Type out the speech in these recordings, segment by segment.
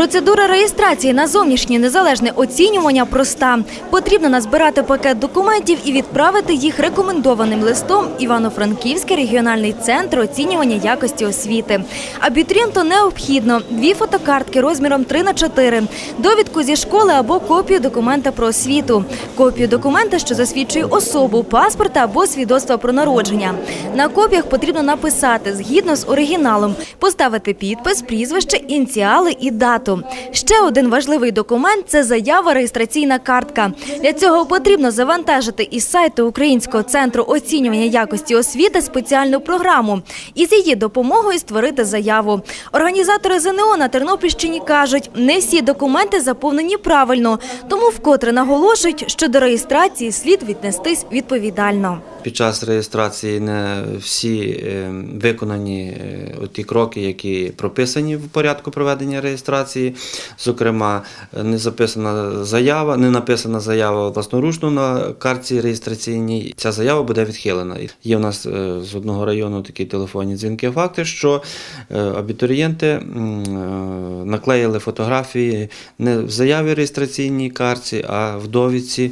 Процедура реєстрації на зовнішнє незалежне оцінювання проста. Потрібно назбирати пакет документів і відправити їх рекомендованим листом Івано-Франківський регіональний центр оцінювання якості освіти. Абітурієнту необхідно дві фотокартки розміром 3 на 4 довідку зі школи або копію документа про освіту, копію документа, що засвідчує особу, паспорта або свідоцтва про народження. На копіях потрібно написати згідно з оригіналом, поставити підпис, прізвище, ініціали і дату. Ще один важливий документ це заява реєстраційна картка. Для цього потрібно завантажити із сайту Українського центру оцінювання якості освіти спеціальну програму і з її допомогою створити заяву. Організатори ЗНО на Тернопільщині кажуть, не всі документи заповнені правильно, тому вкотре наголошують, що до реєстрації слід віднестись відповідально. Під час реєстрації не всі е, виконані е, ті кроки, які прописані в порядку проведення реєстрації. Зокрема, не записана заява, не написана заява власноручно на картці реєстраційній. Ця заява буде відхилена. Є в нас е, з одного району такі телефонні дзвінки. Факти, що абітурієнти наклеїли фотографії не в заяві реєстраційній картці, а в довідці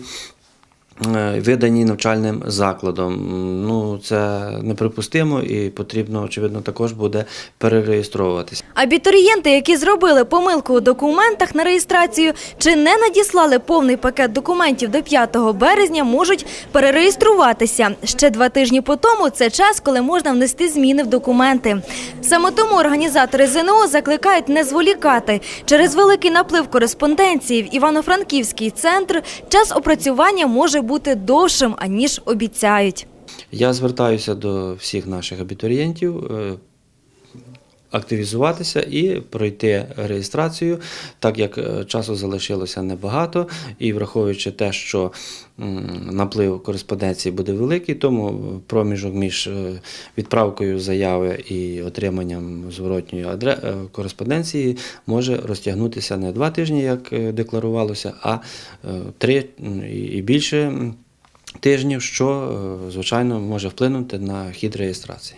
видані навчальним закладом. Ну, це неприпустимо і потрібно, очевидно, також буде перереєстровуватися. Абітурієнти, які зробили помилку у документах на реєстрацію чи не надіслали повний пакет документів до 5 березня, можуть перереєструватися. Ще два тижні по тому це час, коли можна внести зміни в документи. Саме тому організатори ЗНО закликають не зволікати. Через великий наплив кореспонденції в Івано-Франківський центр час опрацювання може бути довшим, аніж обіцяють. Я звертаюся до всіх наших абітурієнтів. Активізуватися і пройти реєстрацію, так як е, часу залишилося небагато, і враховуючи те, що наплив кореспонденції буде великий, тому проміжок між е, відправкою заяви і отриманням зворотньої е, кореспонденції може розтягнутися не два тижні, як декларувалося, а три і- більше тижнів, що, звичайно, може вплинути на хід реєстрації.